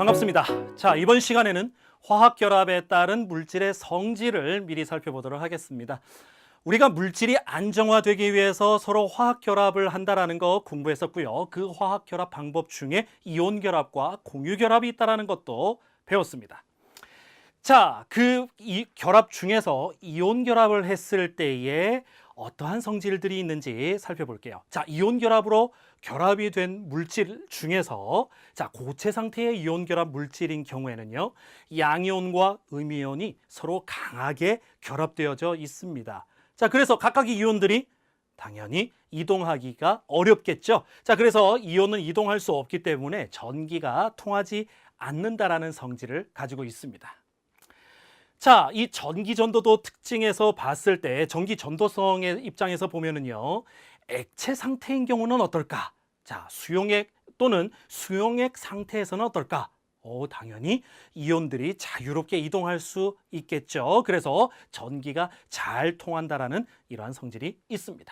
반갑습니다. 자, 이번 시간에는 화학 결합에 따른 물질의 성질을 미리 살펴보도록 하겠습니다. 우리가 물질이 안정화되기 위해서 서로 화학 결합을 한다라는 거 공부했었고요. 그 화학 결합 방법 중에 이온 결합과 공유 결합이 있다라는 것도 배웠습니다. 자, 그 이 결합 중에서 이온 결합을 했을 때에 어떠한 성질들이 있는지 살펴볼게요. 자, 이온 결합으로 결합이 된 물질 중에서 자, 고체 상태의 이온 결합 물질인 경우에는요. 양이온과 음이온이 서로 강하게 결합되어져 있습니다. 자, 그래서 각각의 이온들이 당연히 이동하기가 어렵겠죠. 자, 그래서 이온은 이동할 수 없기 때문에 전기가 통하지 않는다라는 성질을 가지고 있습니다. 자, 이 전기 전도도 특징에서 봤을 때 전기 전도성의 입장에서 보면은요. 액체 상태인 경우는 어떨까? 자, 수용액 또는 수용액 상태에서는 어떨까? 어, 당연히 이온들이 자유롭게 이동할 수 있겠죠. 그래서 전기가 잘 통한다라는 이러한 성질이 있습니다.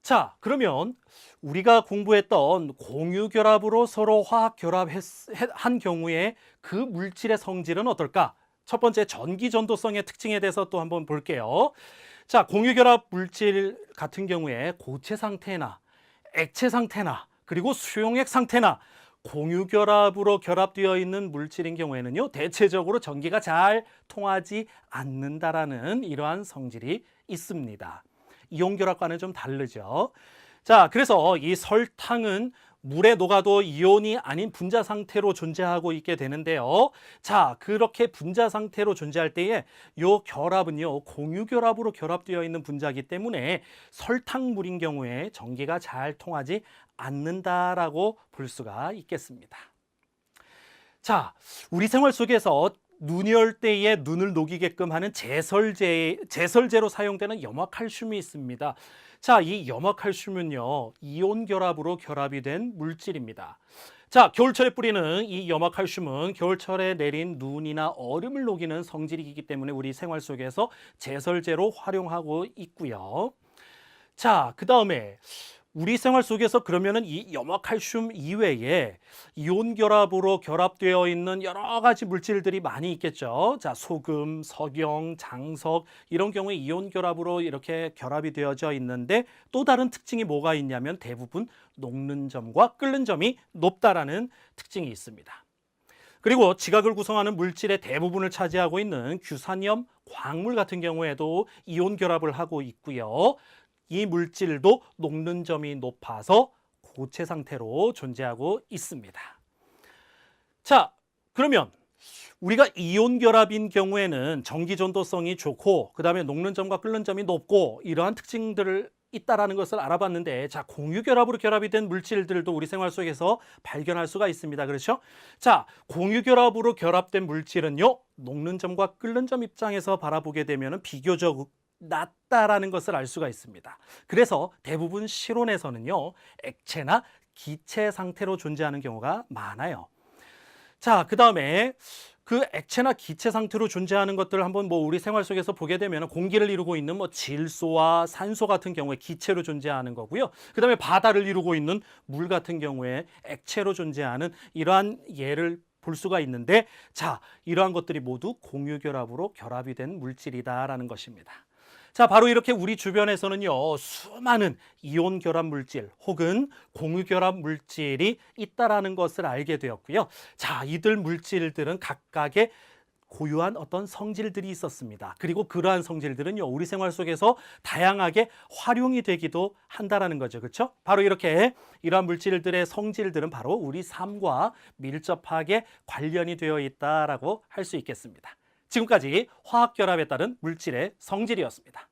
자, 그러면 우리가 공부했던 공유 결합으로 서로 화학 결합한 경우에 그 물질의 성질은 어떨까? 첫 번째 전기 전도성의 특징에 대해서 또 한번 볼게요. 자, 공유 결합 물질 같은 경우에 고체 상태나 액체 상태나 그리고 수용액 상태나 공유 결합으로 결합되어 있는 물질인 경우에는요, 대체적으로 전기가 잘 통하지 않는다라는 이러한 성질이 있습니다. 이온 결합과는 좀 다르죠. 자, 그래서 이 설탕은 물에 녹아도 이온이 아닌 분자 상태로 존재하고 있게 되는데요. 자, 그렇게 분자 상태로 존재할 때에 요 결합은요, 공유 결합으로 결합되어 있는 분자이기 때문에 설탕물인 경우에 전기가 잘 통하지 않는다라고 볼 수가 있겠습니다. 자, 우리 생활 속에서 눈이 올 때에 눈을 녹이게끔 하는 제설제, 제설제로 사용되는 염화칼슘이 있습니다. 자, 이 염화칼슘은요, 이온 결합으로 결합이 된 물질입니다. 자, 겨울철에 뿌리는 이 염화칼슘은 겨울철에 내린 눈이나 얼음을 녹이는 성질이기 때문에 우리 생활 속에서 제설제로 활용하고 있고요. 자, 그 다음에 우리 생활 속에서 그러면은 이 염화칼슘 이외에 이온 결합으로 결합되어 있는 여러 가지 물질들이 많이 있겠죠. 자, 소금, 석영, 장석 이런 경우에 이온 결합으로 이렇게 결합이 되어져 있는데 또 다른 특징이 뭐가 있냐면 대부분 녹는 점과 끓는 점이 높다라는 특징이 있습니다. 그리고 지각을 구성하는 물질의 대부분을 차지하고 있는 규산염, 광물 같은 경우에도 이온 결합을 하고 있고요. 이 물질도 녹는 점이 높아서 고체 상태로 존재하고 있습니다. 자, 그러면 우리가 이온 결합인 경우에는 전기 전도성이 좋고 그다음에 녹는 점과 끓는 점이 높고 이러한 특징들을 있다라는 것을 알아봤는데 자 공유 결합으로 결합이 된 물질들도 우리 생활 속에서 발견할 수가 있습니다. 그렇죠? 자 공유 결합으로 결합된 물질은요 녹는 점과 끓는 점 입장에서 바라보게 되면 비교적 낮다라는 것을 알 수가 있습니다. 그래서 대부분 실온에서는요 액체나 기체 상태로 존재하는 경우가 많아요. 자, 그 다음에 그 액체나 기체 상태로 존재하는 것들을 한번 뭐 우리 생활 속에서 보게 되면 공기를 이루고 있는 뭐 질소와 산소 같은 경우에 기체로 존재하는 거고요. 그 다음에 바다를 이루고 있는 물 같은 경우에 액체로 존재하는 이러한 예를 볼 수가 있는데 자, 이러한 것들이 모두 공유 결합으로 결합이 된 물질이다라는 것입니다. 자, 바로 이렇게 우리 주변에서는요, 수많은 이온 결합 물질 혹은 공유 결합 물질이 있다라는 것을 알게 되었고요. 자, 이들 물질들은 각각의 고유한 어떤 성질들이 있었습니다. 그리고 그러한 성질들은요, 우리 생활 속에서 다양하게 활용이 되기도 한다라는 거죠. 그렇죠? 바로 이렇게 이러한 물질들의 성질들은 바로 우리 삶과 밀접하게 관련이 되어 있다라고 할 수 있겠습니다. 지금까지 화학 결합에 따른 물질의 성질이었습니다.